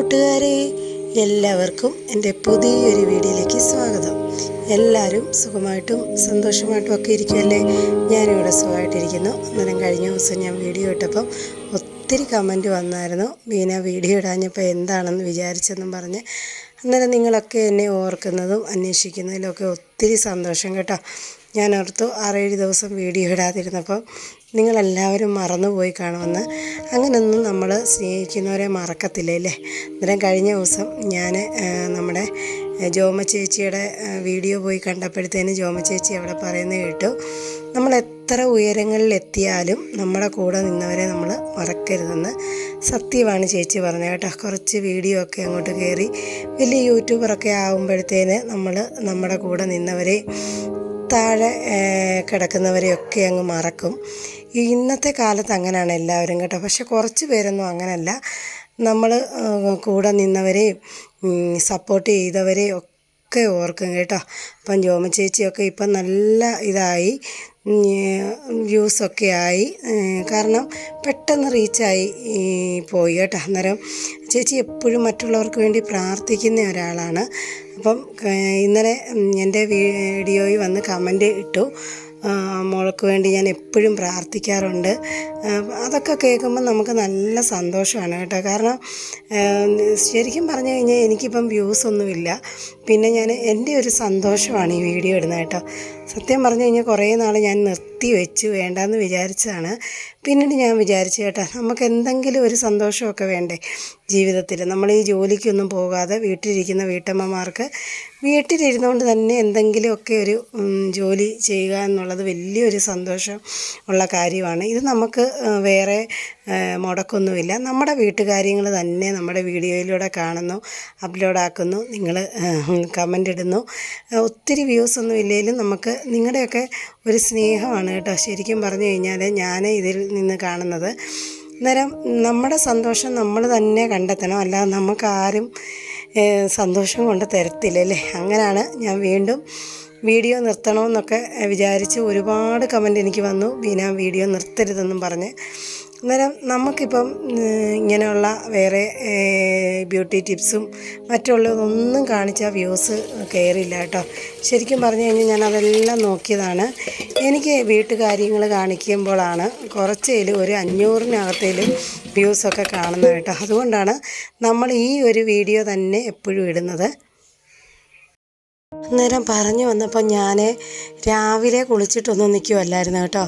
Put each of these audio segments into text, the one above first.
കൂട്ടുകാരെ എല്ലാവർക്കും എന്റെ പുതിയൊരു വീഡിയോയിലേക്ക് സ്വാഗതം. എല്ലാവരും സുഖമായിട്ടും സന്തോഷമായിട്ടും ഒക്കെ ഇരിക്കുമല്ലേ ഞാനിവിടെ സുഖമായിട്ടിരിക്കുന്നു. അന്നേരം കഴിഞ്ഞ ദിവസം ഞാൻ വീഡിയോ ഇട്ടപ്പം ഒത്തിരി കമന്റ് വന്നായിരുന്നു. മീന വീഡിയോ ഇടാഞ്ഞപ്പോൾ എന്താണെന്ന് വിചാരിച്ചെന്നും പറഞ്ഞ് അന്നേരം നിങ്ങളൊക്കെ എന്നെ ഓർക്കുന്നതും അന്വേഷിക്കുന്നതിലും ഒക്കെ ഒത്തിരി സന്തോഷം കേട്ടോ. ഞാൻ ഓർത്തു ആറേഴ് ദിവസം വീഡിയോ ഇടാതിരുന്നപ്പം നിങ്ങളെല്ലാവരും മറന്നുപോയി കാണുമെന്ന്. അങ്ങനെയൊന്നും നമ്മൾ സ്നേഹിക്കുന്നവരെ മറക്കത്തില്ല അല്ലേ? അന്നേരം കഴിഞ്ഞ ദിവസം ഞാൻ നമ്മുടെ ജോമ ചേച്ചിയുടെ വീഡിയോ പോയി കണ്ടപ്പോഴത്തേന് ജോമ ചേച്ചി അവിടെ പറയുന്നത് കേട്ടു. നമ്മൾ എത്ര ഉയരങ്ങളിൽ എത്തിയാലും നമ്മുടെ കൂടെ നിന്നവരെ നമ്മൾ മറക്കരുതെന്ന് സത്യമാണ് ചേച്ചി പറഞ്ഞത് കേട്ടോ. കുറച്ച് വീഡിയോ ഒക്കെ അങ്ങോട്ട് കയറി വലിയ യൂട്യൂബറൊക്കെ ആകുമ്പോഴത്തേന് നമ്മൾ നമ്മുടെ കൂടെ നിന്നവരെ താഴെ കിടക്കുന്നവരെയൊക്കെ അങ്ങ് മറക്കും. ഇന്നത്തെ കാലത്ത് അങ്ങനെയാണ് എല്ലാവരും കേട്ടോ. പക്ഷെ കുറച്ച് പേരൊന്നും അങ്ങനല്ല. നമ്മൾ കൂടെ നിന്നവരെയും സപ്പോർട്ട് ചെയ്തവരെയും ഒക്കെ ഓർക്കും കേട്ടോ. അപ്പം ജോമ ചേച്ചിയൊക്കെ ഇപ്പം നല്ല ഇതായി. വ്യൂസൊക്കെ ആയി. കാരണം പെട്ടെന്ന് റീച്ചായി പോയി കേട്ടോ. അന്നേരം ചേച്ചി എപ്പോഴും മറ്റുള്ളവർക്ക് വേണ്ടി പ്രാർത്ഥിക്കുന്ന ഒരാളാണ്. അപ്പം ഇന്നലെ എന്റെ വീഡിയോയിൽ വന്ന് കമന്റ് ഇട്ടു. മോൾക്ക് വേണ്ടി ഞാൻ എപ്പോഴും പ്രാർത്ഥിക്കാറുണ്ട്. അതൊക്കെ കേൾക്കുമ്പോൾ നമുക്ക് നല്ല സന്തോഷമാണ് കേട്ടോ. കാരണം ശരിക്കും പറഞ്ഞു കഴിഞ്ഞാൽ എനിക്കിപ്പം വ്യൂസ് ഒന്നുമില്ല. പിന്നെ ഞാൻ എന്റെ ഒരു സന്തോഷമാണ് ഈ വീഡിയോ ഇടുന്നത് കേട്ടോ. സത്യം പറഞ്ഞു കഴിഞ്ഞാൽ കുറേ നാൾ ഞാൻ നിർത്തി വെച്ച് വേണ്ടാന്ന് വിചാരിച്ചതാണ്. പിന്നീട് ഞാൻ വിചാരിച്ചു കേട്ടോ നമുക്ക് എന്തെങ്കിലും ഒരു സന്തോഷമൊക്കെ വേണ്ടേ ജീവിതത്തിൽ. നമ്മൾ ഈ ജോലിക്കൊന്നും പോകാതെ വീട്ടിലിരിക്കുന്ന വീട്ടമ്മമാർക്ക് വീട്ടിലിരുന്നുകൊണ്ട് തന്നെ എന്തെങ്കിലുമൊക്കെ ഒരു ജോലി ചെയ്യുക എന്നുള്ളത് വലിയൊരു സന്തോഷം ഉള്ള കാര്യമാണ്. ഇത് നമുക്ക് വേറെ മുടക്കൊന്നുമില്ല. നമ്മുടെ വീട്ടുകാര്യങ്ങൾ തന്നെ നമ്മുടെ വീഡിയോയിലൂടെ കാണുന്നു അപ്ലോഡാക്കുന്നു. നിങ്ങൾ കമന്റ് ഇടുന്നു. ഒത്തിരി വ്യൂസ് ഒന്നും ഇല്ലെങ്കിലും നമുക്ക് നിങ്ങളുടെയൊക്കെ ഒരു സ്നേഹമാണ് കേട്ടോ. ശരിക്കും പറഞ്ഞു കഴിഞ്ഞാൽ ഞാൻ ഇതിൽ നിന്ന് കാണുന്നത്. അന്നേരം നമ്മുടെ സന്തോഷം നമ്മൾ തന്നെ കണ്ടെത്തണം. അല്ലാതെ നമുക്കാരും സന്തോഷം കൊണ്ട് തരത്തില്ലല്ലേ. അങ്ങനെയാണ് ഞാൻ വീണ്ടും വീഡിയോ നിർത്തണമെന്നൊക്കെ വിചാരിച്ച് ഒരുപാട് കമന്റ് എനിക്ക് വന്നു. ബീന വീഡിയോ നിർത്തരുതെന്നും പറഞ്ഞ്. അന്നേരം നമുക്കിപ്പം ഇങ്ങനെയുള്ള വേറെ ബ്യൂട്ടി ടിപ്സും മറ്റുള്ളതൊന്നും കാണിച്ചാൽ വ്യൂസ് കയറില്ല കേട്ടോ. ശരിക്കും പറഞ്ഞു കഴിഞ്ഞാൽ ഞാൻ അതെല്ലാം നോക്കിയതാണ്. എനിക്ക് വീട്ടുകാര്യങ്ങൾ കാണിക്കുമ്പോഴാണ് കുറച്ചേലും ഒരു അഞ്ഞൂറിനകത്തേലും വ്യൂസൊക്കെ കാണുന്നത് കേട്ടോ. അതുകൊണ്ടാണ് നമ്മൾ ഈ ഒരു വീഡിയോ തന്നെ എപ്പോഴും ഇടുന്നത്. അന്നേരം പറഞ്ഞു വന്നപ്പോൾ ഞാൻ രാവിലെ കുളിച്ചിട്ടൊന്നും നിൽക്കുമല്ലായിരുന്നു കേട്ടോ.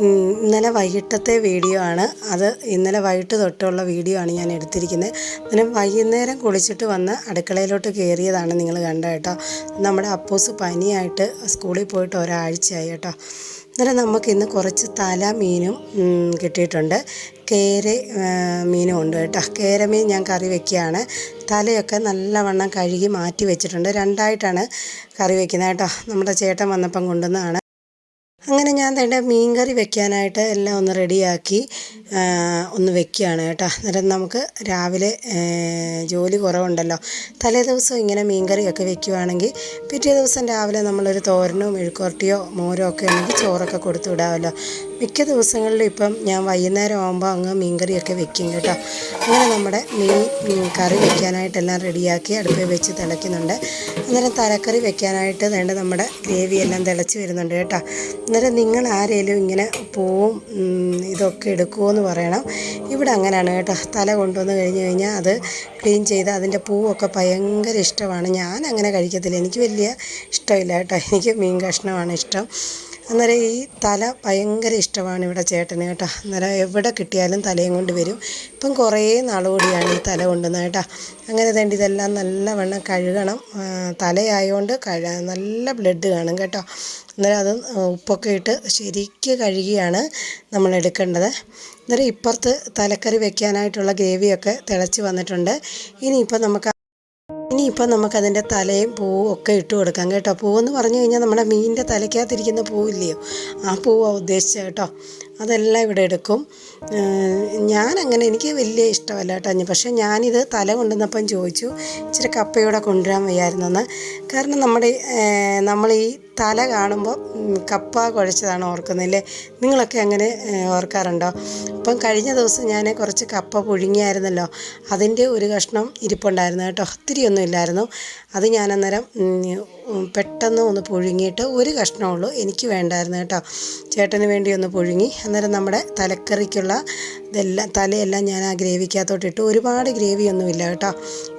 ഇന്നലെ വൈകിട്ടത്തെ വീഡിയോ ആണ്. അത് ഇന്നലെ വൈകിട്ട് തൊട്ടുള്ള വീഡിയോ ആണ് ഞാൻ എടുത്തിരിക്കുന്നത്. അങ്ങനെ വൈകുന്നേരം കുളിച്ചിട്ട് വന്ന് അടുക്കളയിലോട്ട് കയറിയതാണ് നിങ്ങൾ കണ്ടത് കേട്ടോ. നമ്മുടെ അപ്പൂസ് പനിയായിട്ട് സ്കൂളിൽ പോയിട്ട് ഒരാഴ്ചയായി കേട്ടോ. അന്നേരം നമുക്ക് ഇന്ന് കുറച്ച് തല മീനും കിട്ടിയിട്ടുണ്ട്. കേര മീനും ഉണ്ട് കേട്ടോ. കേര മീൻ ഞാൻ കറി വെക്കുകയാണ്. തലയൊക്കെ നല്ലവണ്ണം കഴുകി മാറ്റി വെച്ചിട്ടുണ്ട്. രണ്ടായിട്ടാണ് കറി വെക്കുന്നത് കേട്ടോ. നമ്മുടെ ചേട്ടൻ വന്നപ്പം കൊണ്ടുവന്നതാണ്. അങ്ങനെ ഞാൻ തേണ്ട മീൻ കറി വെക്കാനായിട്ട് എല്ലാം ഒന്ന് റെഡിയാക്കി ഒന്ന് വെക്കുകയാണ് കേട്ടോ. അന്നേരം നമുക്ക് രാവിലെ ജോലി കുറവുണ്ടല്ലോ. തലേ ദിവസം ഇങ്ങനെ മീൻ കറിയൊക്കെ വെക്കുവാണെങ്കിൽ പിറ്റേ ദിവസം രാവിലെ നമ്മളൊരു തോരനോ മെഴുക്കുവരട്ടിയോ മോരോ ഒക്കെ ഉണ്ടെങ്കിൽ ചോറൊക്കെ കൊടുത്തു വിടാമല്ലോ. മിക്ക ദിവസങ്ങളിലും ഇപ്പം ഞാൻ വൈകുന്നേരം ആകുമ്പോൾ അങ്ങ് മീൻകറിയൊക്കെ വെക്കും കേട്ടോ. അങ്ങനെ നമ്മുടെ മീൻ കറി വെക്കാനായിട്ടെല്ലാം റെഡിയാക്കി അടുപ്പിൽ വെച്ച് തിളയ്ക്കുന്നുണ്ട്. അന്നേരം തലക്കറി വെക്കാനായിട്ട് വേണ്ട നമ്മുടെ ഗ്രേവി എല്ലാം തിളച്ച് വരുന്നുണ്ട് കേട്ടോ. അന്നേരം നിങ്ങൾ ആരേലും ഇങ്ങനെ പൂവും ഇതൊക്കെ എടുക്കുമോ എന്ന് പറയണം. ഇവിടെ അങ്ങനെയാണ് കേട്ടോ. തല കൊണ്ടുവന്ന് കഴിഞ്ഞ് കഴിഞ്ഞാൽ അത് ക്ലീൻ ചെയ്ത് അതിന്റെ പൂവൊക്കെ ഭയങ്കര ഇഷ്ടമാണ്. ഞാൻ അങ്ങനെ കഴിക്കത്തില്ല. എനിക്ക് വലിയ ഇഷ്ടമില്ല കേട്ടോ. എനിക്ക് മീൻ കഷ്ണമാണ് ഇഷ്ടം. അന്നേരം ഈ തല ഭയങ്കര ഇഷ്ടമാണ് ഇവിടെ ചേട്ടന് കേട്ടോ. അന്നേരം എവിടെ കിട്ടിയാലും തലയും കൊണ്ട് വരും. ഇപ്പം കുറേ നാളുകൂടിയാണ് ഈ തല കൊണ്ടുവന്നത് കേട്ടോ. അങ്ങനെ തേണ്ടി ഇതെല്ലാം നല്ലവണ്ണം കഴുകണം. തലയായതുകൊണ്ട് കഴ നല്ല ബ്ലഡ് കാണും കേട്ടോ. അന്നേരം അത് ഉപ്പൊക്കെ ഇട്ട് ശരിക്ക് കഴുകിയാണ് നമ്മൾ എടുക്കേണ്ടത്. അന്നേരം ഇപ്പുറത്ത് തലക്കറി വെക്കാനായിട്ടുള്ള ഗ്രേവിയൊക്കെ തിളച്ച് വന്നിട്ടുണ്ട്. ഇനിയിപ്പോൾ നമുക്ക് ഇനിയിപ്പോൾ നമുക്കതിന്റെ തലയും പൂവും ഒക്കെ ഇട്ട് കൊടുക്കാം കേട്ടോ. പൂവെന്ന് പറഞ്ഞു കഴിഞ്ഞാൽ നമ്മുടെ മീനിന്റെ തലയ്ക്കകത്തിരിക്കുന്ന പൂവില്ലയോ? ആ പൂവാണ് ഉദ്ദേശിച്ചത് കേട്ടോ. അതെല്ലാം ഇവിടെ എടുക്കും. ഞാനങ്ങനെ എനിക്ക് വലിയ ഇഷ്ടമല്ല കേട്ടോ പക്ഷേ ഞാനിത് തല കൊണ്ടുവന്നപ്പം ചോദിച്ചു ഇച്ചിരി കപ്പയോടെ കൊണ്ടുവരാൻ വയ്യായിരുന്നെന്ന്. കാരണം നമ്മുടെ നമ്മൾ ഈ തല കാണുമ്പോൾ കപ്പ കുഴച്ചതാണ് ഓർക്കുന്നില്ലേ നിങ്ങളൊക്കെ അങ്ങനെ ഓർക്കാറുണ്ടോ? അപ്പം കഴിഞ്ഞ ദിവസം ഞാൻ കുറച്ച് കപ്പ പുഴുങ്ങിയായിരുന്നല്ലോ അതിന്റെ ഒരു കഷ്ണം ഇരിപ്പുണ്ടായിരുന്നു കേട്ടോ. ഒത്തിരി ഒന്നും ഇല്ലായിരുന്നു. അത് ഞാൻ അന്നേരം പെട്ടെന്ന് ഒന്ന് പുഴുങ്ങിയിട്ട് ഒരു കഷ്ണമുള്ളൂ എനിക്ക് വേണ്ടായിരുന്നു കേട്ടോ. ചേട്ടന് വേണ്ടി ഒന്ന് പുഴുങ്ങി. അന്നേരം നമ്മുടെ തലക്കറിക്കുള്ള ഇതെല്ലാം തലയെല്ലാം ഞാൻ ആ ഗ്രേവിക്കകത്തോട്ട് ഇട്ടു. ഒരുപാട് ഗ്രേവിയൊന്നുമില്ല കേട്ടോ.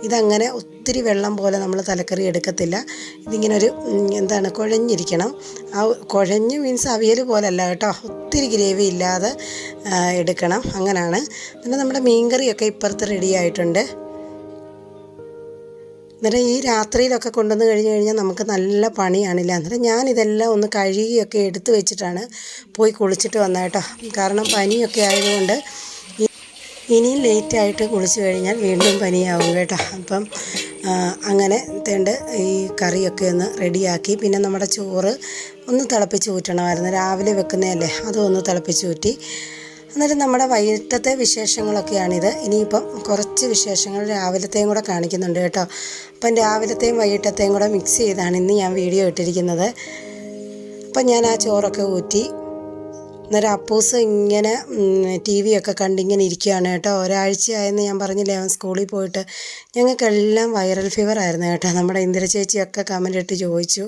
ഇതങ്ങനെ ഒത്തിരി വെള്ളം പോലെ നമ്മൾ തലക്കറി എടുക്കത്തില്ല. ഇതിങ്ങനെ ഒരു എന്താണ് കുഴഞ്ഞിരിക്കണം. ആ കുഴഞ്ഞ് മീൻസ് അവിയൽ പോലല്ല കേട്ടോ. ഒത്തിരി ഗ്രേവി ഇല്ലാതെ എടുക്കണം. അങ്ങനെയാണ് പിന്നെ നമ്മുടെ മീൻകറിയൊക്കെ ഇപ്പുറത്ത് റെഡി ആയിട്ടുണ്ട്. അന്നേരം ഈ രാത്രിയിലൊക്കെ കൊണ്ടുവന്ന് കഴിഞ്ഞ് കഴിഞ്ഞാൽ നമുക്ക് നല്ല പണിയാണില്ല. അന്നേരം ഞാനിതെല്ലാം ഒന്ന് കഴുകിയൊക്കെ എടുത്ത് വെച്ചിട്ടാണ് പോയി കുളിച്ചിട്ട് വന്നത് കേട്ടോ. കാരണം പനിയൊക്കെ ആയതുകൊണ്ട് ഇനിയും ലേറ്റായിട്ട് കുളിച്ച് കഴിഞ്ഞാൽ വീണ്ടും പനിയാവും കേട്ടോ. അപ്പം അങ്ങനെ തേണ്ട ഈ കറിയൊക്കെ ഒന്ന് റെഡിയാക്കി. പിന്നെ നമ്മുടെ ചോറ് ഒന്ന് തിളപ്പിച്ച് ഊറ്റണമായിരുന്നു. രാവിലെ വെക്കുന്നതല്ലേ? അതും ഒന്ന് തിളപ്പിച്ച് ഊറ്റി. അന്നേരം നമ്മുടെ വൈകിട്ടത്തെ വിശേഷങ്ങളൊക്കെയാണിത്. ഇനിയിപ്പം കുറച്ച് വിശേഷങ്ങൾ രാവിലത്തെയും കൂടെ കാണിക്കുന്നുണ്ട് കേട്ടോ. അപ്പം രാവിലത്തെയും വൈകിട്ടത്തെയും കൂടെ മിക്സ് ചെയ്താണ് ഇന്ന് ഞാൻ വീഡിയോ ഇട്ടിരിക്കുന്നത്. അപ്പം ഞാൻ ആ ചോറൊക്കെ ഊറ്റി അന്നേരം അപ്പൂസ് ഇങ്ങനെ ടി ഒക്കെ കണ്ടിങ്ങനെ ഇരിക്കുകയാണ് കേട്ടോ. ഒരാഴ്ചയായെന്ന് ഞാൻ പറഞ്ഞില്ലേ അവൻ സ്കൂളിൽ പോയിട്ട്. ഞങ്ങൾക്കെല്ലാം വൈറൽ ഫീവർ ആയിരുന്നു കേട്ടോ. നമ്മുടെ ഇന്ദിര ചേച്ചിയൊക്കെ കമന്റ് ഇട്ട് ചോദിച്ചു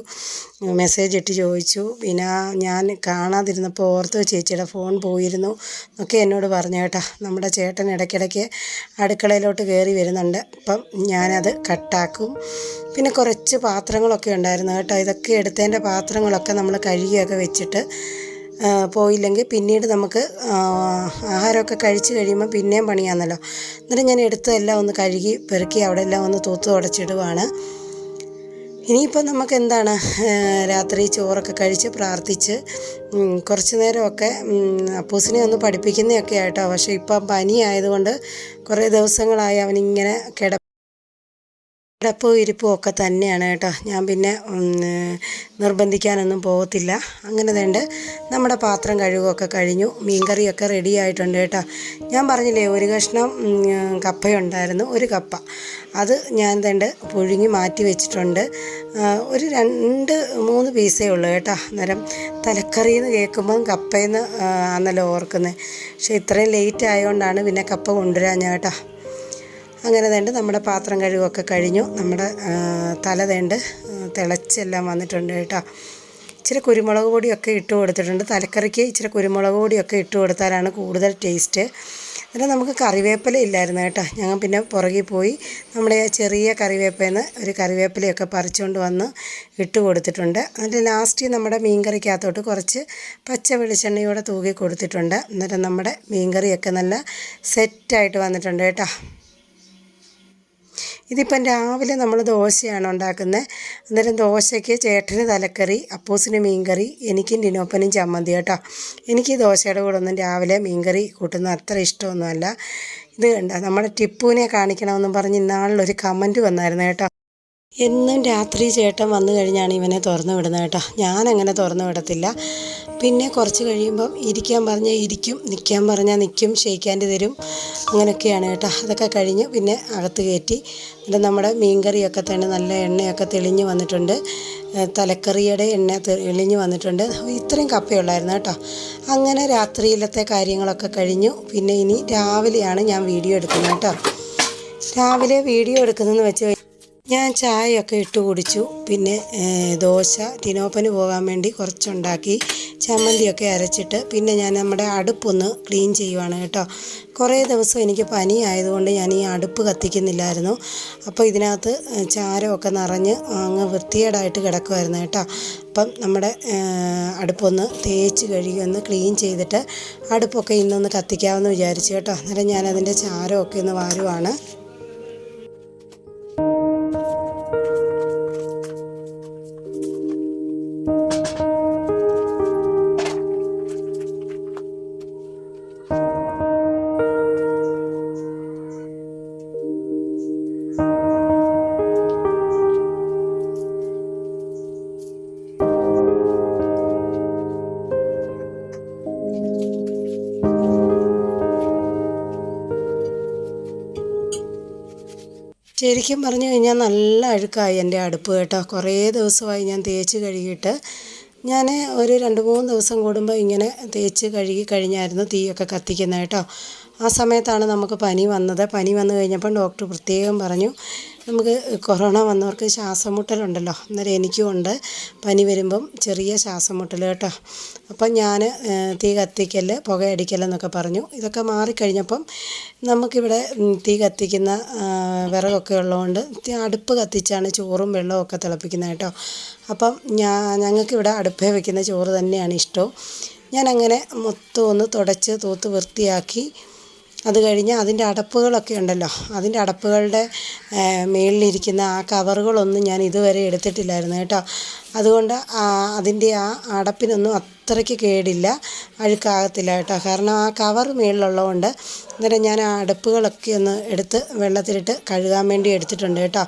മെസ്സേജ് ഇട്ട് ചോദിച്ചു. പിന്നെ ഞാൻ കാണാതിരുന്നപ്പോൾ ഓർത്തു ചേച്ചിയുടെ ഫോൺ പോയിരുന്നു ഒക്കെ എന്നോട് പറഞ്ഞു കേട്ടോ. നമ്മുടെ ചേട്ടൻ ഇടയ്ക്കിടയ്ക്ക് അടുക്കളയിലോട്ട് കയറി വരുന്നുണ്ട്. അപ്പം ഞാനത് കട്ടാക്കും പിന്നെ കുറച്ച് പാത്രങ്ങളൊക്കെ ഉണ്ടായിരുന്നു കേട്ടോ. ഇതൊക്കെ എടുത്തതിന്റെ പാത്രങ്ങളൊക്കെ നമ്മൾ കഴുകിയൊക്കെ വെച്ചിട്ട് പോയില്ലെങ്കിൽ പിന്നീട് നമുക്ക് ആഹാരമൊക്കെ കഴിച്ച് കഴിയുമ്പോൾ പിന്നെയും പണിയാണല്ലോ എന്നിട്ട് ഞാൻ എടുത്തതെല്ലാം ഒന്ന് കഴുകി പെറുക്കി അവിടെ എല്ലാം ഒന്ന് തൂത്ത് തുടച്ചിടുവാണ് ഇനിയിപ്പോൾ നമുക്ക് എന്താണ് രാത്രി ചോറൊക്കെ കഴിച്ച് പ്രാർത്ഥിച്ച് കുറച്ച് നേരമൊക്കെ അപ്പൂസിനെ ഒന്ന് പഠിപ്പിക്കുന്നതൊക്കെ ആയിട്ടോ പക്ഷേ ഇപ്പം പനി ആയതുകൊണ്ട് കുറേ ദിവസങ്ങളായി അവനിങ്ങനെ കിട കിടപ്പും ഇരിപ്പും ഒക്കെ തന്നെയാണ് കേട്ടോ. ഞാൻ പിന്നെ നിർബന്ധിക്കാനൊന്നും പോകത്തില്ല അങ്ങനെ തേണ്ട നമ്മുടെ പാത്രം കഴുകുമൊക്കെ കഴിഞ്ഞു. മീൻകറിയൊക്കെ റെഡി ആയിട്ടുണ്ട് കേട്ടോ. ഞാൻ പറഞ്ഞില്ലേ ഒരു കഷ്ണം കപ്പയുണ്ടായിരുന്നു. ഒരു കപ്പ. അത് ഞാൻ തേണ്ട പുഴുങ്ങി മാറ്റി വെച്ചിട്ടുണ്ട്. ഒരു രണ്ട് മൂന്ന് പീസേ ഉള്ളൂ കേട്ടോ. അന്നേരം തലക്കറി എന്ന് കേൾക്കുമ്പം കപ്പയെന്ന് ആണല്ലോ ഓർക്കുന്നത് പക്ഷേ ഇത്രയും ലേറ്റ് ആയതുകൊണ്ടാണ് പിന്നെ കപ്പ കൊണ്ടുവരാൻ ഞാൻ കേട്ടോ. അങ്ങനെ തേണ്ട നമ്മുടെ പാത്രം കഴുകൊക്കെ കഴിഞ്ഞു. നമ്മുടെ തല തേണ്ട് തിളച്ചെല്ലാം വന്നിട്ടുണ്ട് കേട്ടോ. ഇച്ചിരി കുരുമുളക് പൊടിയൊക്കെ ഇട്ട് കൊടുത്തിട്ടുണ്ട്. തലക്കറിക്ക് ഇച്ചിരി കുരുമുളക് പൊടിയൊക്കെ ഇട്ട് കൊടുത്താലാണ് കൂടുതൽ ടേസ്റ്റ്. പിന്നെ നമുക്ക് കറിവേപ്പില ഇല്ലായിരുന്നു കേട്ടോ. ഞങ്ങൾ പിന്നെ പുറകിൽ പോയി നമ്മുടെ ചെറിയ കറിവേപ്പയിൽ ഒരു കറിവേപ്പിലയൊക്കെ പറിച്ചുകൊണ്ട് വന്ന് ഇട്ട് കൊടുത്തിട്ടുണ്ട്. എന്നിട്ട് ലാസ്റ്റ് നമ്മുടെ മീൻകറിക്കകത്തോട്ട് കുറച്ച് പച്ച വെളിച്ചെണ്ണയോടെ തൂകി കൊടുത്തിട്ടുണ്ട്. എന്നിട്ട് നമ്മുടെ മീൻകറിയൊക്കെ നല്ല സെറ്റായിട്ട് വന്നിട്ടുണ്ട് കേട്ടോ. ഇതിപ്പം രാവിലെ നമ്മൾ ദോശയാണ് ഉണ്ടാക്കുന്നത്. അന്നേരം ദോശയ്ക്ക് ചേട്ടന് തലക്കറി അപ്പൂസിന് മീൻകറി എനിക്കും ഡിനോപ്പനും ചമ്മന്തി കേട്ടോ. എനിക്ക് ദോശയുടെ കൂടെ ഒന്നും രാവിലെ മീൻകറി കൂട്ടുന്ന അത്ര ഇഷ്ടമൊന്നുമല്ല. ഇത് കണ്ട? നമ്മുടെ ടിപ്പുവിനെ കാണിക്കണമെന്നും പറഞ്ഞ് ഇന്നാളിലൊരു കമന്റ് വന്നായിരുന്നു കേട്ടോ. എന്നും രാത്രി ചേട്ടൻ വന്നു കഴിഞ്ഞാണ് ഇവനെ തുറന്നു വിടുന്നത് കേട്ടോ. ഞാനങ്ങനെ തുറന്നു വിടത്തില്ല. പിന്നെ കുറച്ച് കഴിയുമ്പം ഇരിക്കാൻ പറഞ്ഞാൽ ഇരിക്കും നിൽക്കാൻ പറഞ്ഞാൽ നിൽക്കും ഷെയ്ക്കാന്റെ തരും അങ്ങനെയൊക്കെയാണ് കേട്ടോ. അതൊക്കെ കഴിഞ്ഞ് പിന്നെ അകത്ത് കയറ്റി. എന്നിട്ട് നമ്മുടെ മീൻകറിയൊക്കെ തന്നെ നല്ല എണ്ണയൊക്കെ തെളിഞ്ഞ് വന്നിട്ടുണ്ട്. തലക്കറിയുടെ എണ്ണ തെളിഞ്ഞ് വന്നിട്ടുണ്ട്. ഇത്രയും കപ്പയുള്ളായിരുന്നു കേട്ടോ. അങ്ങനെ രാത്രിയിലത്തെ കാര്യങ്ങളൊക്കെ കഴിഞ്ഞു. പിന്നെ ഇനി രാവിലെയാണ് ഞാൻ വീഡിയോ എടുക്കുന്നത് കേട്ടോ. രാവിലെ വീഡിയോ എടുക്കുന്നതെന്ന് വെച്ച് ഞാൻ ചായയൊക്കെ ഇട്ട് കുടിച്ചു. പിന്നെ ദോശ ടിനോപ്പന് പോകാൻ വേണ്ടി കുറച്ചുണ്ടാക്കി ചമ്മന്തിയൊക്കെ അരച്ചിട്ട് പിന്നെ ഞാൻ നമ്മുടെ അടുപ്പൊന്ന് ക്ലീൻ ചെയ്യുവാണ് കേട്ടോ. കുറേ ദിവസം എനിക്ക് പനി ആയതുകൊണ്ട് ഞാൻ ഈ അടുപ്പ് കത്തിക്കുന്നില്ലായിരുന്നു. അപ്പോൾ ഇതിനകത്ത് ചാരമൊക്കെ നിറഞ്ഞ് അങ്ങ് വൃത്തികേടായിട്ട് കിടക്കുമായിരുന്നു കേട്ടോ. അപ്പം നമ്മുടെ അടുപ്പൊന്ന് തേച്ച് കഴുകി ഒന്ന് ക്ലീൻ ചെയ്തിട്ട് അടുപ്പൊക്കെ ഇന്നൊന്ന് കത്തിക്കാമെന്ന് വിചാരിച്ചു കേട്ടോ. അന്നേരം ഞാനതിന്റെ ചാരമൊക്കെ ഒന്ന് വാരുവാണ്. ശരിക്കും പറഞ്ഞു കഴിഞ്ഞാൽ നല്ല അഴുക്കായി എന്റെ അടുപ്പ് കേട്ടോ. കുറേ ദിവസമായി ഞാൻ തേച്ച് കഴുകിയിട്ട് ഞാൻ ഒരു രണ്ട് മൂന്ന് ദിവസം കൂടുമ്പോൾ ഇങ്ങനെ തേച്ച് കഴുകി കഴിഞ്ഞായിരുന്നു തീയൊക്കെ കത്തിക്കുന്നത് കേട്ടോ. ആ സമയത്താണ് നമുക്ക് പനി വന്നത്. പനി വന്നു കഴിഞ്ഞപ്പം ഡോക്ടർ പ്രത്യേകം പറഞ്ഞു നമുക്ക് കൊറോണ വന്നവർക്ക് ശ്വാസം മുട്ടലുണ്ടല്ലോ അന്നേരം എനിക്കും ഉണ്ട്. പനി വരുമ്പം ചെറിയ ശ്വാസം മുട്ടൽ കേട്ടോ. അപ്പം ഞാൻ തീ കത്തിക്കൽ പുകയടിക്കൽ എന്നൊക്കെ പറഞ്ഞു. ഇതൊക്കെ മാറിക്കഴിഞ്ഞപ്പം നമുക്കിവിടെ തീ കത്തിക്കുന്ന വിറകൊക്കെ ഉള്ളതുകൊണ്ട് അടുപ്പ് കത്തിച്ചാണ് ചോറും വെള്ളവും ഒക്കെ തിളപ്പിക്കുന്നത് കേട്ടോ. അപ്പം ഞാൻ ഞങ്ങൾക്കിവിടെ അടുപ്പേ വയ്ക്കുന്ന ചോറ് തന്നെയാണ് ഇഷ്ടവും ഞാനങ്ങനെ മൊത്തം ഒന്ന് തുടച്ച് തൂത്ത് വൃത്തിയാക്കി അത് കഴിഞ്ഞ് അതിന്റെ അടപ്പുകളൊക്കെ ഉണ്ടല്ലോ. അതിന്റെ അടപ്പുകളുടെ മുകളിലിരിക്കുന്ന ആ കവറുകളൊന്നും ഞാൻ ഇതുവരെ എടുത്തിട്ടില്ലായിരുന്നു കേട്ടോ. അതുകൊണ്ട് അതിന്റെ ആ അടപ്പിനൊന്നും അത്രയ്ക്ക് കേടില്ല. അഴുക്കാകത്തില്ല കേട്ടോ. കാരണം ആ കവർ മേളിലുള്ളതുകൊണ്ട് അന്നേരം ഞാൻ ആ അടപ്പുകളൊക്കെ ഒന്ന് എടുത്ത് വെള്ളത്തിലിട്ട് കഴുകാൻ വേണ്ടി എടുത്തിട്ടുണ്ട് കേട്ടോ.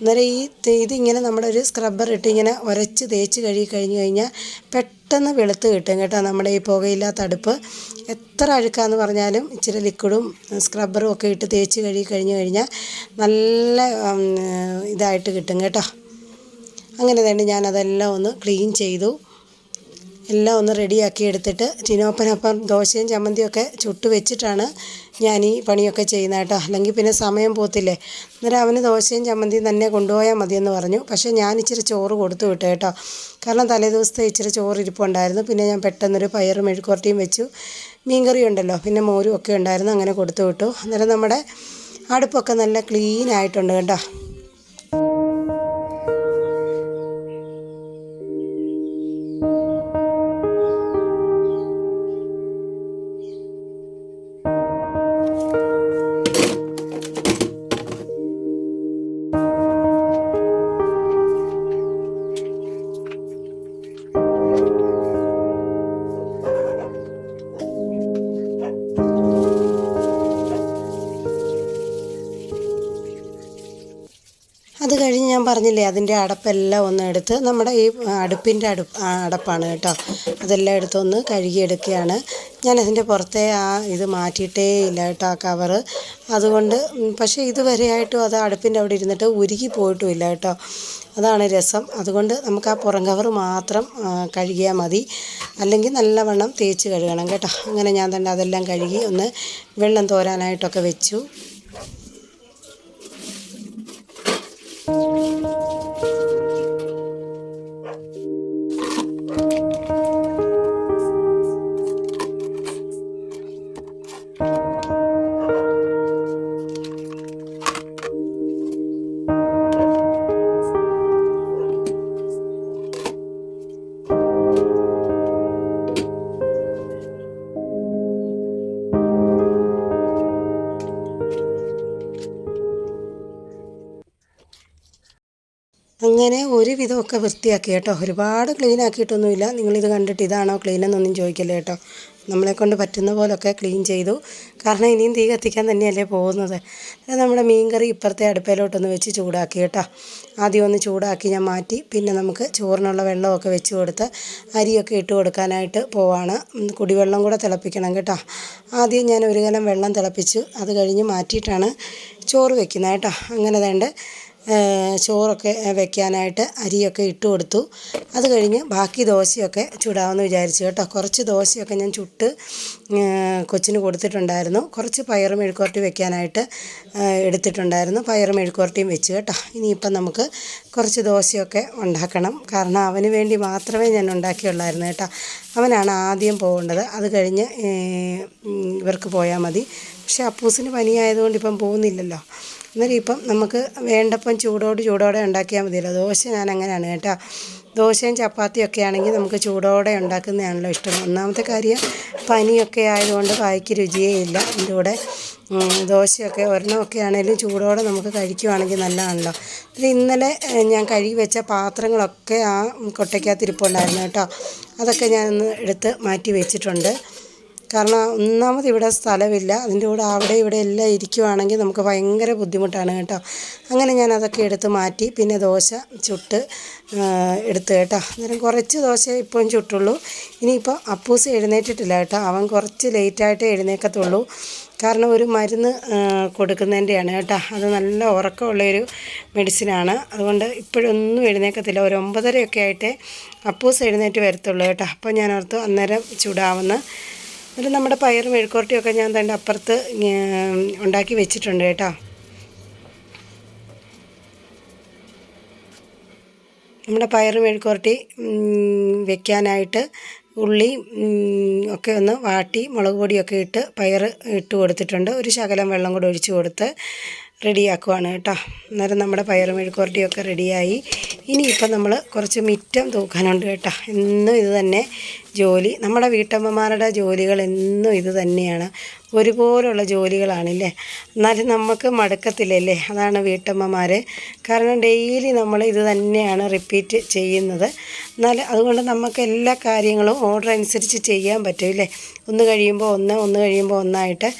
അന്നേരം ഈ ഇതിങ്ങനെ നമ്മുടെ ഒരു സ്ക്രബ്ബർ ഇട്ട് ഇങ്ങനെ ഉരച്ച് തേച്ച് കഴുകി കഴിഞ്ഞ് കഴിഞ്ഞാൽ പെട്ടെന്ന് വെളുത്ത് കിട്ടും കേട്ടോ. നമ്മുടെ ഈ പുകയില്ലാത്ത അടുപ്പ്. എത്ര അഴുക്കാന്ന് പറഞ്ഞാലും ഇച്ചിരി ലിക്വിഡും സ്ക്രബ്ബറും ഒക്കെ ഇട്ട് തേച്ച് കഴുകി കഴിഞ്ഞ് കഴിഞ്ഞാൽ നല്ല ഇതായിട്ട് കിട്ടും കേട്ടോ. അങ്ങനെ തന്നെ ഞാനതെല്ലാം ഒന്ന് ക്ലീൻ ചെയ്തു. എല്ലാം ഒന്ന് റെഡിയാക്കി എടുത്തിട്ട് ടിനോപ്പനൊപ്പം ദോശയും ചമ്മന്തിയൊക്കെ ചുട്ട് വെച്ചിട്ടാണ് ഞാൻ ഈ പണിയൊക്കെ ചെയ്യുന്നത് കേട്ടോ. അല്ലെങ്കിൽ പിന്നെ സമയം പോത്തില്ലേ അന്നേരം അവന് ദോശയും ചമ്മന്തിയും തന്നെ കൊണ്ടുപോയാൽ മതിയെന്ന് പറഞ്ഞു. പക്ഷേ ഞാൻ ഇച്ചിരി ചോറ് കൊടുത്തു വിട്ടു കേട്ടോ. കാരണം തലേ ദിവസത്തെ ഇച്ചിരി ചോറ് ഇരിപ്പുണ്ടായിരുന്നു പിന്നെ ഞാൻ പെട്ടെന്നൊരു പയറും മെഴുക്കുവരട്ടിയും വെച്ചു. മീൻകറി ഉണ്ടല്ലോ. പിന്നെ മോരും ഒക്കെ ഉണ്ടായിരുന്നു. അങ്ങനെ കൊടുത്തു വിട്ടു. അന്നേരം നമ്മുടെ അടുപ്പൊക്കെ നല്ല ക്ലീൻ ആയിട്ടുണ്ട് കേട്ടോ. പറഞ്ഞില്ലേ അതിന്റെ അടപ്പെല്ലാം ഒന്ന് എടുത്ത് നമ്മുടെ ഈ അടുപ്പിന്റെ അടുപ്പ് അടപ്പാണ് കേട്ടോ. അതെല്ലാം എടുത്തൊന്ന് കഴുകിയെടുക്കുകയാണ്. ഞാനതിന്റെ പുറത്തെ ആ ഇത് മാറ്റിയിട്ടേ ഇല്ല കേട്ടോ ആ കവറ്. അതുകൊണ്ട് പക്ഷേ ഇതുവരെയായിട്ടും അത് അടുപ്പിന്റെ അവിടെ ഇരുന്നിട്ട് ഉരുകി പോയിട്ടും ഇല്ല കേട്ടോ. അതാണ് രസം. അതുകൊണ്ട് നമുക്ക് ആ പുറം കവർ മാത്രം കഴുകിയാൽ മതി. അല്ലെങ്കിൽ നല്ലവണ്ണം തേച്ച് കഴുകണം കേട്ടോ. അങ്ങനെ ഞാൻ തന്നെ അതെല്ലാം കഴുകി ഒന്ന് വെള്ളം തോരാനായിട്ടൊക്കെ വെച്ചു. അങ്ങനെ ഒരുവിധമൊക്കെ വൃത്തിയാക്കി കേട്ടോ. ഒരുപാട് ക്ലീൻ ആക്കിയിട്ടൊന്നുമില്ല. നിങ്ങളിത് കണ്ടിട്ട് ഇതാണോ ക്ലീൻ എന്നൊന്നും ചോദിക്കല്ലേ കേട്ടോ. നമ്മളെ കൊണ്ട് പറ്റുന്ന പോലൊക്കെ ക്ലീൻ ചെയ്തു. കാരണം ഇനിയും തീ കത്തിക്കാൻ തന്നെയല്ലേ പോകുന്നത്. നമ്മുടെ മീൻകറി ഇപ്പുറത്തെ അടുപ്പയിലോട്ടൊന്ന് വെച്ച് ചൂടാക്കി കേട്ടോ. ആദ്യം ഒന്ന് ചൂടാക്കി ഞാൻ മാറ്റി. പിന്നെ നമുക്ക് ചോറിനുള്ള വെള്ളമൊക്കെ വെച്ച് കൊടുത്ത് അരിയൊക്കെ ഇട്ട് കൊടുക്കാനായിട്ട് പോവാണ്. കുടിവെള്ളം കൂടെ തിളപ്പിക്കണം കേട്ടോ. ആദ്യം ഞാൻ ഒരു കലം വെള്ളം തിളപ്പിച്ചു. അത് കഴിഞ്ഞ് മാറ്റിയിട്ടാണ് ചോറ് വെക്കുന്നത് കേട്ടോ. അങ്ങനെ വേണ്ട. ചോറൊക്കെ വെക്കാനായിട്ട് അരിയൊക്കെ ഇട്ട് കൊടുത്തു. അത് കഴിഞ്ഞ് ബാക്കി ദോശയൊക്കെ ചുടാമെന്ന് വിചാരിച്ചു കേട്ടോ. കുറച്ച് ദോശയൊക്കെ ഞാൻ ചുട്ട് കൊച്ചിന് കൊടുത്തിട്ടുണ്ടായിരുന്നു. കുറച്ച് പയറും മെഴുക്കുവരട്ടി വെക്കാനായിട്ട് എടുത്തിട്ടുണ്ടായിരുന്നു. പയറും മെഴുക്കുവരട്ടിയും വെച്ച് കേട്ടോ. ഇനിയിപ്പം നമുക്ക് കുറച്ച് ദോശയൊക്കെ ഉണ്ടാക്കണം. കാരണം അവന് വേണ്ടി മാത്രമേ ഞാൻ ഉണ്ടാക്കിയുള്ളായിരുന്നു കേട്ടോ. അവനാണ് ആദ്യം പോകേണ്ടത്. അത് കഴിഞ്ഞ് ഇവർക്ക് പോയാൽ മതി. പക്ഷേ അപ്പൂസിന് പനിയായതുകൊണ്ട് ഇപ്പം പോകുന്നില്ലല്ലോ. അന്നേരം ഇപ്പം നമുക്ക് വേണ്ടപ്പം ചൂടോട് ചൂടോടെ ഉണ്ടാക്കിയാൽ മതിയല്ലോ. ദോശ ഞാൻ അങ്ങനെയാണ് കേട്ടോ. ദോശയും ചപ്പാത്തിയും ഒക്കെ ആണെങ്കിൽ നമുക്ക് ചൂടോടെ ഉണ്ടാക്കുന്നതാണല്ലോ ഇഷ്ടം. ഒന്നാമത്തെ കാര്യം പനിയൊക്കെ ആയതുകൊണ്ട് വായിക്ക് രുചിയേ ഇല്ല. എന്റെ കൂടെ ദോശയൊക്കെ ഒരെണ്ണമൊക്കെ ആണെങ്കിലും ചൂടോടെ നമുക്ക് കഴിക്കുവാണെങ്കിൽ നല്ലതാണല്ലോ. ഇത് ഇന്നലെ ഞാൻ കഴുകി വെച്ച പാത്രങ്ങളൊക്കെ ആ കൊട്ടയ്ക്കകത്ത് ഇരിപ്പുണ്ടായിരുന്നു കേട്ടോ. അതൊക്കെ ഞാനൊന്ന് എടുത്ത് മാറ്റി വെച്ചിട്ടുണ്ട്. കാരണം ഒന്നാമത് ഇവിടെ സ്ഥലമില്ല. അതിന്റെ കൂടെ അവിടെ ഇവിടെ എല്ലാം ഇരിക്കുവാണെങ്കിൽ നമുക്ക് ഭയങ്കര ബുദ്ധിമുട്ടാണ് കേട്ടോ. അങ്ങനെ ഞാൻ അതൊക്കെ എടുത്ത് മാറ്റി. പിന്നെ ദോശ ചുട്ട് എടുത്തു കേട്ടോ. അന്നേരം കുറച്ച് ദോശ ഇപ്പം ചുട്ടുള്ളൂ. ഇനിയിപ്പോൾ അപ്പൂസ് എഴുന്നേറ്റിട്ടില്ല കേട്ടോ. അവൻ കുറച്ച് ലേറ്റായിട്ടേ എഴുന്നേക്കത്തുള്ളൂ. കാരണം ഒരു മരുന്ന് കൊടുക്കുന്നതിന്റെയാണ് കേട്ടോ. അത് നല്ല ഉറക്കമുള്ളൊരു മെഡിസിനാണ്. അതുകൊണ്ട് ഇപ്പോഴൊന്നും എഴുന്നേക്കത്തില്ല. ഒരു ഒമ്പതരയൊക്കെ ആയിട്ടേ അപ്പൂസ് എഴുന്നേറ്റ് വരത്തുള്ളൂ കേട്ടോ. അപ്പോൾ ഞാൻ ഓർത്തു അന്നേരം ചൂടാവുന്ന എന്നിട്ട് നമ്മുടെ പയർ മെഴുക്കോട്ടിയൊക്കെ ഞാൻ തന്റെ അപ്പുറത്ത് ഉണ്ടാക്കി വെച്ചിട്ടുണ്ട് കേട്ടോ. നമ്മുടെ പയർ മെഴുക്കുവരട്ടി വെക്കാനായിട്ട് ഉള്ളി ഒക്കെ ഒന്ന് വാട്ടി മുളക് പൊടിയൊക്കെ ഇട്ട് പയർ ഇട്ട് കൊടുത്തിട്ടുണ്ട്. ഒരു ശകലം വെള്ളം കൂടെ ഒഴിച്ച് കൊടുത്ത് റെഡിയാക്കുവാണ് കേട്ടോ. അന്നേരം നമ്മുടെ പയർ മെഴുക്കുവരട്ടിയൊക്കെ റെഡിയായി. ഇനിയിപ്പം നമ്മൾ കുറച്ച് മിറ്റം തൂക്കാനുണ്ട് കേട്ടോ. എന്നും ഇത് തന്നെ ജോലി. നമ്മുടെ വീട്ടമ്മമാരുടെ ജോലികൾ എന്നും ഇത് തന്നെയാണ്. ഒരുപോലുള്ള ജോലികളാണല്ലേ? എന്നാലും നമുക്ക് മടുക്കത്തില്ലല്ലേ? അതാണ് വീട്ടമ്മമാർ കാരണം ഡെയിലി നമ്മൾ ഇത് തന്നെയാണ് റിപ്പീറ്റ് ചെയ്യുന്നത്. എന്നാൽ അതുകൊണ്ട് നമുക്ക് എല്ലാ കാര്യങ്ങളും ഓർഡർ അനുസരിച്ച് ചെയ്യാൻ പറ്റുമല്ലേ ഒന്ന് കഴിയുമ്പോൾ ഒന്ന് ഒന്ന് കഴിയുമ്പോൾ ഒന്നായിട്ട്.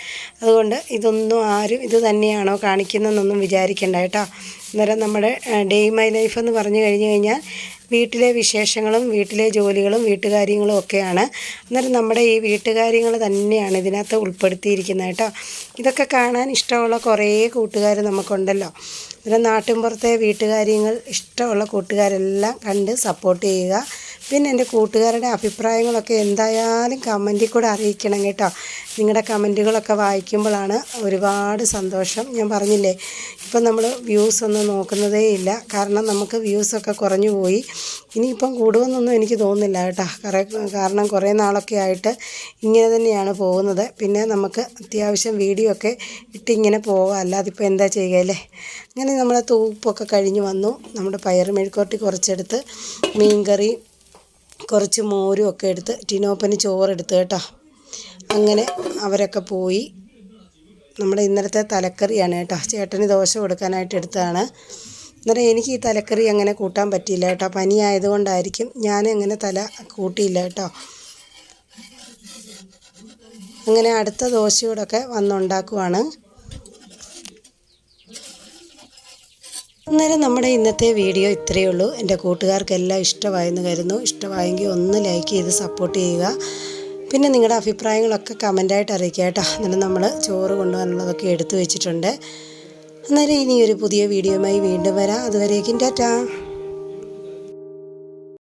അതുകൊണ്ട് ഇതൊന്നും ആരും ഇത് തന്നെയാണോ കാണിക്കുന്നതെന്നൊന്നും വിചാരിക്കേണ്ട കേട്ടോ. അന്നേരം നമ്മുടെ ഡേ മൈ ലൈഫ് എന്ന് പറഞ്ഞു കഴിഞ്ഞു കഴിഞ്ഞാൽ വീട്ടിലെ വിശേഷങ്ങളും വീട്ടിലെ ജോലികളും വീട്ടുകാര്യങ്ങളും ഒക്കെയാണ്. അന്നേരം നമ്മുടെ ഈ വീട്ടുകാര്യങ്ങൾ തന്നെയാണ് ഇതിനകത്ത് ഉൾപ്പെടുത്തിയിരിക്കുന്നത് കേട്ടോ. ഇതൊക്കെ കാണാൻ ഇഷ്ടമുള്ള കുറേ കൂട്ടുകാർ നമുക്കുണ്ടല്ലോ. അന്നേരം നാട്ടിൻപുറത്തെ വീട്ടുകാര്യങ്ങൾ ഇഷ്ടമുള്ള കൂട്ടുകാരെല്ലാം കണ്ട് സപ്പോർട്ട് ചെയ്യുക. പിന്നെ എന്റെ കൂട്ടുകാരുടെ അഭിപ്രായങ്ങളൊക്കെ എന്തായാലും കമന്റിൽ കൂടെ അറിയിക്കണം കേട്ടോ. നിങ്ങളുടെ കമന്റുകളൊക്കെ വായിക്കുമ്പോഴാണ് ഒരുപാട് സന്തോഷം. ഞാൻ പറഞ്ഞില്ലേ ഇപ്പം നമ്മൾ വ്യൂസ് ഒന്നും നോക്കുന്നതേ ഇല്ല. കാരണം നമുക്ക് വ്യൂസൊക്കെ കുറഞ്ഞു പോയി. ഇനിയിപ്പം കൂടുമെന്നൊന്നും എനിക്ക് തോന്നുന്നില്ല കേട്ടോ. കുറേ കാരണം കുറേ നാളൊക്കെ ആയിട്ട് ഇങ്ങനെ തന്നെയാണ് പോകുന്നത്. പിന്നെ നമുക്ക് അത്യാവശ്യം വീഡിയോ ഒക്കെ ഇട്ടിങ്ങനെ പോകാം അല്ലാതെ ഇപ്പോൾ എന്താ ചെയ്യുക അല്ലേ? അങ്ങനെ നമ്മളെ തൂപ്പൊക്കെ കഴിഞ്ഞ് വന്നു. നമ്മുടെ പയർ മെഴുക്കോട്ടി കുറച്ചെടുത്ത് മീൻകറി കുറച്ച് മോരും ഒക്കെ എടുത്ത് ടിനോപ്പന് ചോറെടുത്ത് കേട്ടോ. അങ്ങനെ അവരൊക്കെ പോയി. നമ്മുടെ ഇന്നലത്തെ തലക്കറിയാണ് കേട്ടോ. ചേട്ടന് ദോശ കൊടുക്കാനായിട്ട് എടുത്തതാണ്. അന്നേരം എനിക്ക് ഈ തലക്കറി അങ്ങനെ കൂട്ടാൻ പറ്റിയില്ല കേട്ടോ. പനിയായതുകൊണ്ടായിരിക്കും ഞാൻ അങ്ങനെ തല കൂട്ടിയില്ല കേട്ടോ. അങ്ങനെ അടുത്ത ദോശയോടൊക്കെ വന്നുണ്ടാക്കുവാണ്. അന്നേരം നമ്മുടെ ഇന്നത്തെ വീഡിയോ ഇത്രയേ ഉള്ളൂ. എന്റെ കൂട്ടുകാർക്കെല്ലാം ഇഷ്ടമായെന്ന് കരുതുന്നു. ഇഷ്ടമായെങ്കിൽ ഒന്ന് ലൈക്ക് ചെയ്ത് സപ്പോർട്ട് ചെയ്യുക. പിന്നെ നിങ്ങളുടെ അഭിപ്രായങ്ങളൊക്കെ കമന്റായിട്ട് അറിയിക്കുക കേട്ടോ. അന്നേരം നമ്മൾ ചോറ് കൊണ്ടുപോകാനുള്ളതൊക്കെ എടുത്തു വെച്ചിട്ടുണ്ട്. അന്നേരം ഇനി ഒരു പുതിയ വീഡിയോയുമായി വീണ്ടും വരാം. അതുവരേക്കും ടാറ്റാ.